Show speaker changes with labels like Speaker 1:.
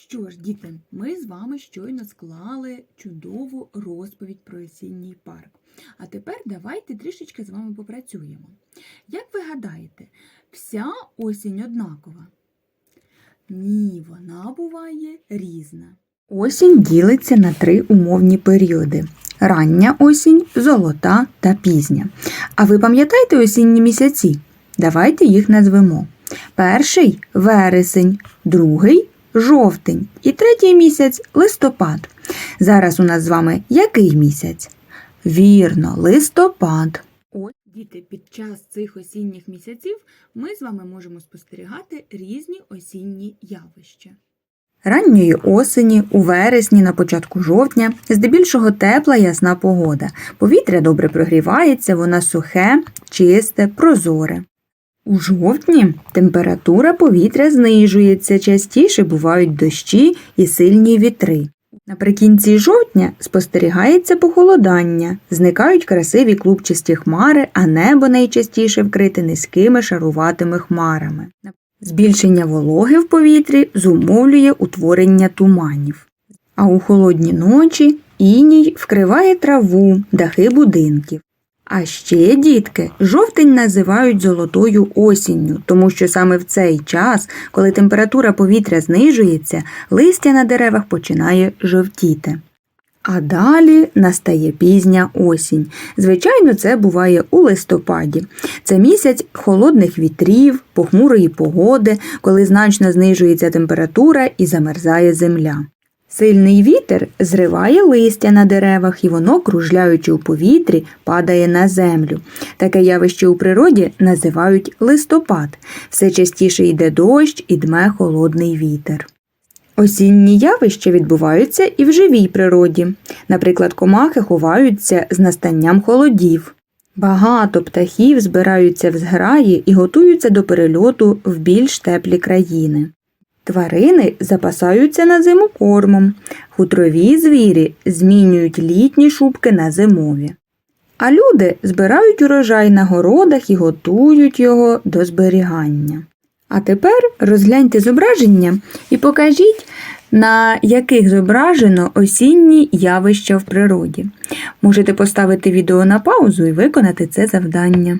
Speaker 1: Що ж, діти, ми з вами щойно склали чудову розповідь про осінній парк. А тепер давайте трішечки з вами попрацюємо. Як ви гадаєте, вся осінь однакова? Ні, вона буває різна. Осінь ділиться на три умовні періоди: рання осінь, золота та пізня. А ви пам'ятаєте осінні місяці? Давайте їх назвемо. Перший вересень, другий жовтень і третій місяць листопад. Зараз у нас з вами який місяць? Вірно, листопад. Ось, діти, під час цих осінніх місяців ми з вами можемо спостерігати різні осінні явища. Ранньої осені, у вересні, на початку жовтня, здебільшого тепла ясна погода. Повітря добре прогрівається, воно сухе, чисте, прозоре. У жовтні температура повітря знижується, частіше бувають дощі і сильні вітри. Наприкінці жовтня спостерігається похолодання, зникають красиві клубчасті хмари, а небо найчастіше вкрите низькими шаруватими хмарами. Збільшення вологи в повітрі зумовлює утворення туманів. А у холодні ночі іній вкриває траву, дахи будинків. А ще, дітки, жовтень називають золотою осінню, тому що саме в цей час, коли температура повітря знижується, листя на деревах починає жовтіти. А далі настає пізня осінь. Звичайно, це буває у листопаді. Це місяць холодних вітрів, похмурої погоди, коли значно знижується температура і замерзає земля. Сильний вітер зриває листя на деревах і воно, кружляючи у повітрі, падає на землю. Таке явище у природі називають листопад. Все частіше йде дощ і дме холодний вітер. Осінні явища відбуваються і в живій природі. Наприклад, комахи ховаються з настанням холодів. Багато птахів збираються в зграї і готуються до перельоту в більш теплі країни. Тварини запасаються на зиму кормом, хутрові звірі змінюють літні шубки на зимові. А люди збирають урожай на городах і готують його до зберігання. А тепер розгляньте зображення і покажіть, на яких зображено осінні явища в природі. Можете поставити відео на паузу і виконати це завдання.